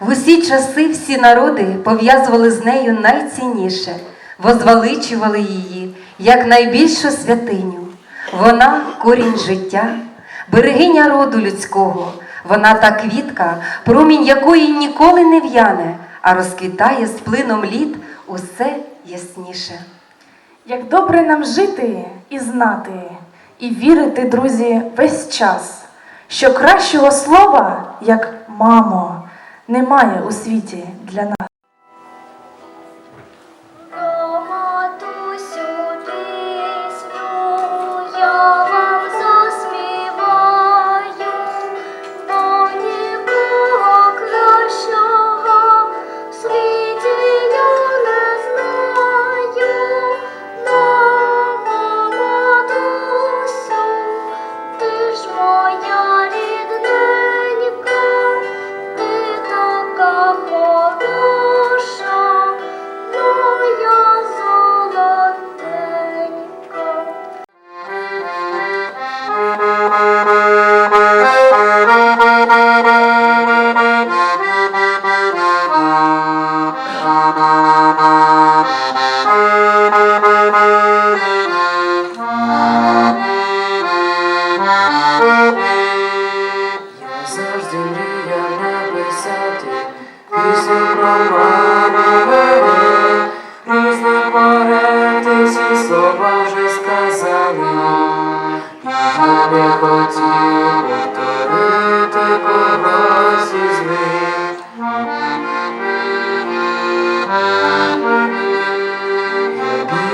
В усі часи всі народи пов'язували з нею найцінніше, возвеличували її як найбільшу святиню. Вона корінь життя, берегиня роду людського. Вона та квітка, промінь якої ніколи не в'яне, а розквітає з плином літ усе ясніше. Як добре нам жити і знати, і вірити, друзі, весь час, що кращого слова, як мамо, немає у світі для нас.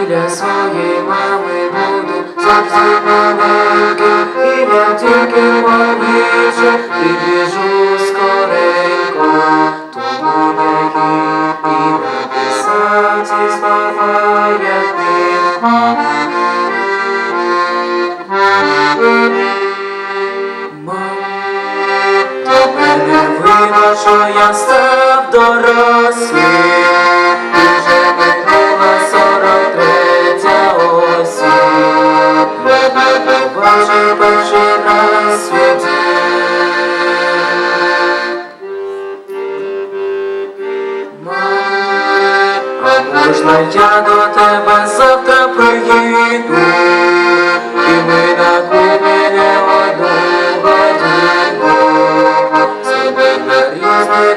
Біля своєї мами буду завжди маленьким І я тільки повіше підбіжу скоренько що я став дорослим вже минула сорок третя осінь Я побачив перший раз свій а можна я до тебе завтра приїду І ми на кухні не одну годину Собі на різні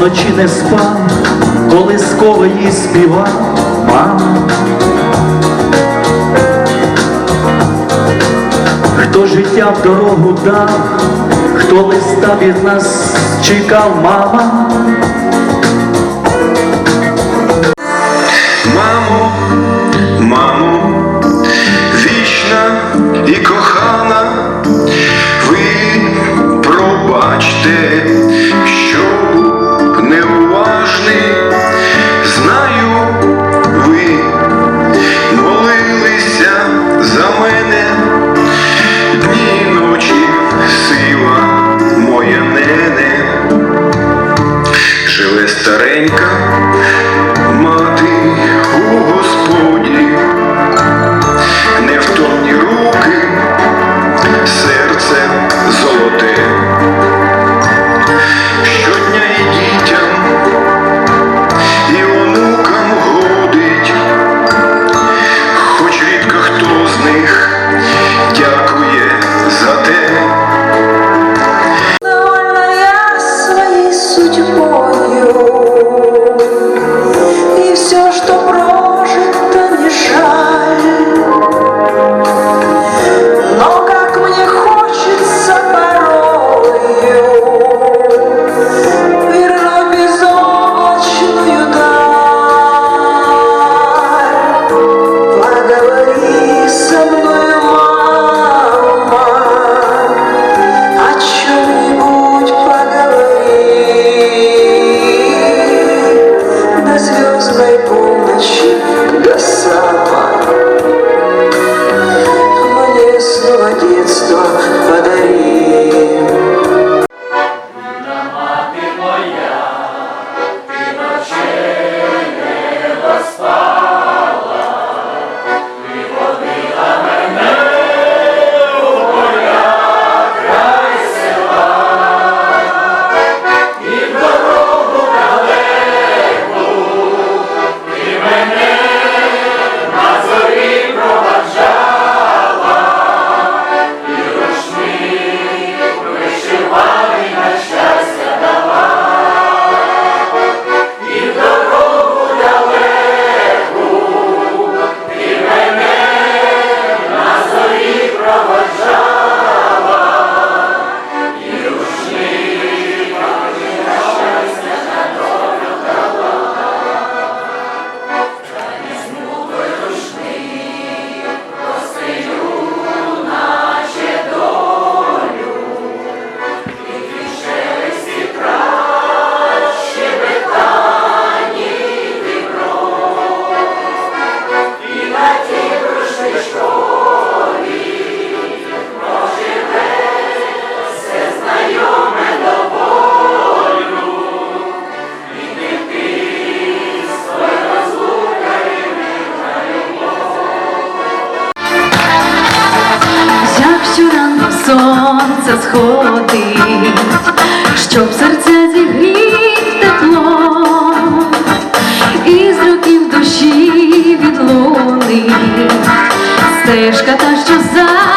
Ночі не спав, колискової співав, мама. Хто життя в дорогу дав, хто листа від нас чекав, мама. Сходить, щоб серця зігріть тепло, і з років душі відлунить стежка та, що за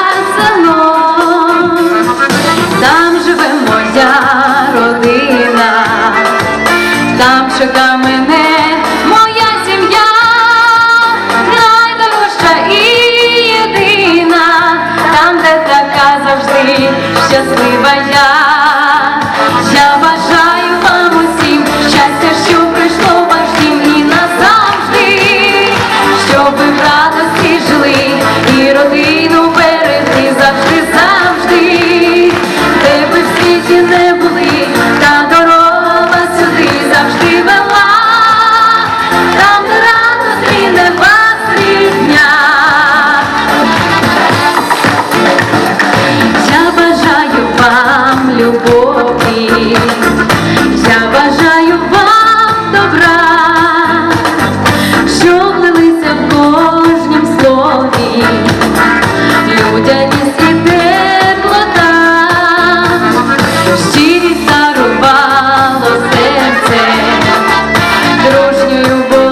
завжди щаслива дорожнею боль.